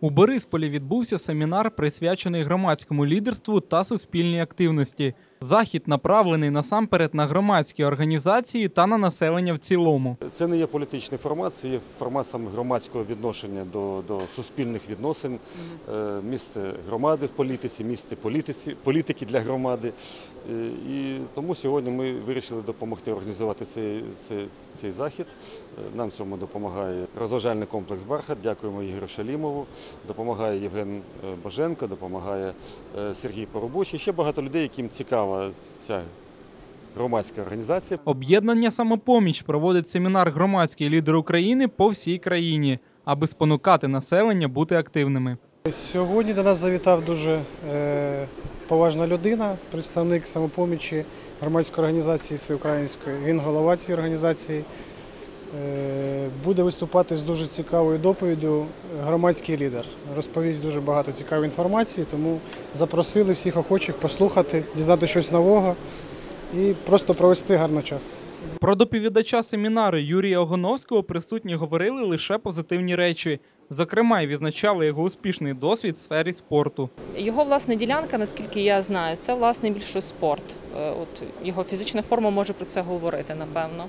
У Борисполі відбувся семінар, присвячений громадському лідерству та суспільній активності. Захід направлений насамперед на громадські організації та на населення в цілому. Це не є політичний формат, це є формат саме громадського відношення до, до суспільних відносин, Е, місце громади в політиці, місце політиці, політики для громади. Е, І тому сьогодні ми вирішили допомогти організувати цей, цей, цей захід. Е, Нам в цьому допомагає розважальний комплекс Бархат. Дякуємо Ігорю Шалімову, допомагає Євген е, Боженко, допомагає е, Сергій Поробоч. І ще багато людей, яким цікава ця громадська організація. Об'єднання самопоміч проводить семінар громадський лідер України по всій країні, аби спонукати населення бути активними. Сьогодні до нас завітав дуже е, поважна людина, представник самопомічі громадської організації всеукраїнської. Він голова цієї організації. Буде виступати з дуже цікавою доповіддю громадський лідер. Розповість дуже багато цікавої інформації, тому запросили всіх охочих послухати, дізнати щось нового і просто провести гарний час. Про доповідача семінару Юрія Огоновського присутні говорили лише позитивні речі. Зокрема, й відзначали його успішний досвід в сфері спорту. Його власна ділянка, наскільки я знаю, це власне більше спорт. Е, От його фізична форма може про це говорити, напевно.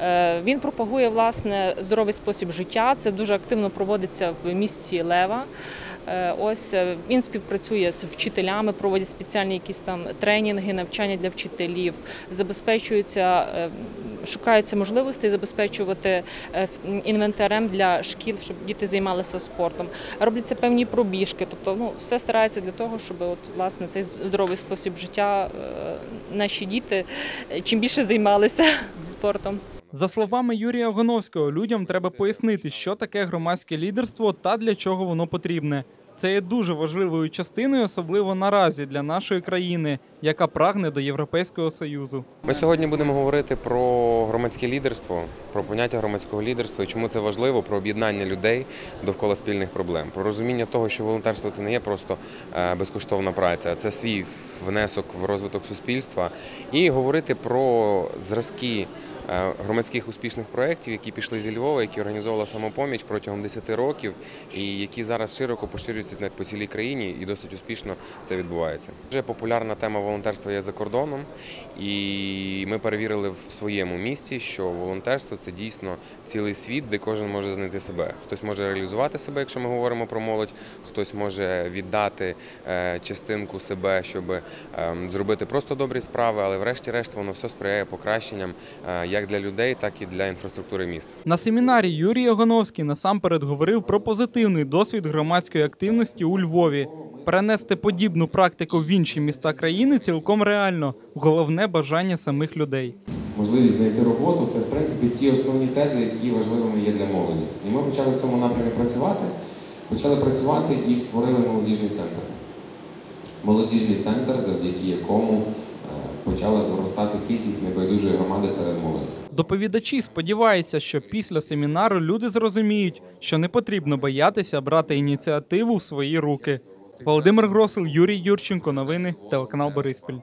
Е, Він пропагує власне здоровий спосіб життя. Це дуже активно проводиться в місті Лева. Е, Ось е, він співпрацює з вчителями, проводять спеціальні якісь там тренінги, навчання для вчителів, забезпечуються, е, шукаються можливості забезпечувати інвентарем для шкіл, щоб діти займалися спортом. Робляться певні пробіжки, тобто ну все старається для того, щоб от власне цей здоровий спосіб життя наші діти чим більше займалися спортом. За словами Юрія Гоновського, людям треба пояснити, що таке громадське лідерство та для чого воно потрібне. Це є дуже важливою частиною, особливо наразі для нашої країни, яка прагне до Європейського союзу. Ми сьогодні будемо говорити про громадське лідерство, про поняття громадського лідерства і чому це важливо, про об'єднання людей довкола спільних проблем, про розуміння того, що волонтерство це не є просто е, безкоштовна праця, це свій внесок в розвиток суспільства, і говорити про зразки е, громадських успішних проєктів, які пішли зі Львова, які організовувала самопоміч протягом 10 років, і які зараз широко поширюються на- по цілій країні, і досить успішно це відбувається. Дуже популярна тема волонтерства є за кордоном, і ми перевірили в своєму місті, що волонтерство це дійсно цілий світ, де кожен може знайти себе. Хтось може реалізувати себе, якщо ми говоримо про молодь, хтось може віддати е, частинку себе, щоб ем, зробити просто добрі справи, але врешті-решт воно все сприяє покращенням е, як для людей, так і для інфраструктури міста. На семінарі Юрій Огоновський насамперед говорив про позитивний досвід громадської активності у Львові. Перенести подібну практику в інші міста країни цілком реально. Головне бажання самих людей. можливість знайти роботу це в принципі ті основні тези, які важливими є для молоді. І ми почали в цьому напрямі працювати. Почали працювати і створили молодіжний центр. Молодіжний центр, завдяки якому почала зростати кількість небайдужої громади серед молоді. Доповідачі сподіваються, що після семінару люди зрозуміють, що не потрібно боятися брати ініціативу в свої руки. Володимир Гросил, Юрій Юрченко. Новини телеканал Бориспіль.